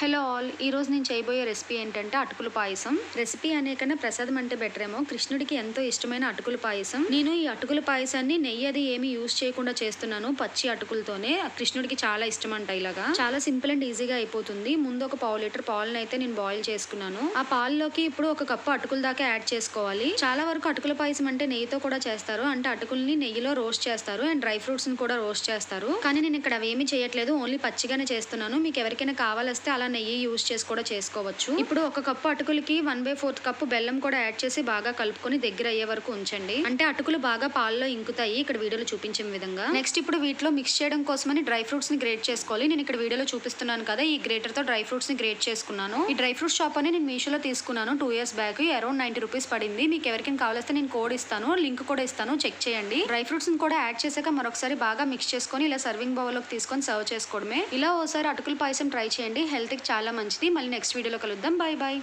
Hello all. ఈరోజు నేను చేయబోయే రెసిపీ ఏంటంటే అటుకుల పాయసం. రెసిపీ అనే కన్నా ప్రసాదం అంటే బెటర్ ఏమో. కృష్ణుడికి ఎంతో ఇష్టమైన అటుకుల పాయసం. నేను ఈ అటుకుల పాయసాన్ని నెయ్యి అది ఏమి యూజ్ చేయకుండా చేస్తున్నాను పచ్చి అటుకులతోనే. కృష్ణుడికి చాలా ఇష్టం అంట ఇలాగా. చాలా సింపుల్ అండ్ ఈజీగా అయిపోతుంది. ముందు ఒక పావు లీటర్ పాలను అయితే నేను బాయిల్ చేసుకున్నాను. ఆ పాలలోకి ఇప్పుడు ఒక కప్పు అటుకుల దాకా యాడ్ చేసుకోవాలి. చాలా వరకు అటుకుల పాయసం అంటే నెయ్యితో కూడా చేస్తారు. అంటే అటుకుల్ని నెయ్యిలో రోస్ట్ చేస్తారు అండ్ డ్రై ఫ్రూట్స్ని కూడా రోస్ట్ చేస్తారు. కానీ నేను ఇక్కడ అవేమీ చేయట్లేదు. ఓన్లీ పచ్చిగానే చేస్తున్నాను. మీకు ఎవరికైనా కావాలస్తే అలా నెయ్యి యూజ్ చేసి కూడా చేసుకోవచ్చు. ఇప్పుడు ఒక కప్పు అటుకులకి వన్ బై ఫోర్త్ కప్పు బెల్లం కూడా యాడ్ చేసి బాగా కలుపుకొని దగ్గర అయ్యే వరకు ఉంచండి. అంటే అటుకులు బాగా పాలలో ఇంకుతాయి. ఇక్కడ వీడియోలో చూపించిన విధంగా. నెక్స్ట్ ఇప్పుడు వీటిలో మిక్స్ చేయడం కోసమని డ్రై ఫ్రూట్స్ని గ్రేట్ చేసుకోవాలి. నేను ఇక్కడ వీడియోలో చూపిస్తున్నాను కదా ఈ గ్రేటర్తో డ్రై ఫ్రూట్స్ని గ్రేట్ చేసుకున్నాను. ఈ డ్రై ఫ్రూట్స్ షాప్ అని నేను మీషోలో తీసుకున్నాను. Two years back around ninety rupees పడింది. మీకు ఎవరికైనా కావాలిస్తే నేను కోడ్ ఇస్తాను. లింక్ కూడా ఇస్తాను. చెక్ చేయండి. డ్రై ఫ్రూట్స్ని కూడా యాడ్ చేశాక మరొకసారి బాగా మిక్స్ చేసుకొని ఇలా సర్వింగ్ బౌల్లోకి తీసుకొని సర్వ్ చేసుకోవడమే. ఇలా ఓసారి అటుకుల పాయసం ట్రై చేయండి. హెల్త్ చాలా మంచిది. మళ్ళీ నెక్స్ట్ వీడియోలో కలుద్దాం. Bye bye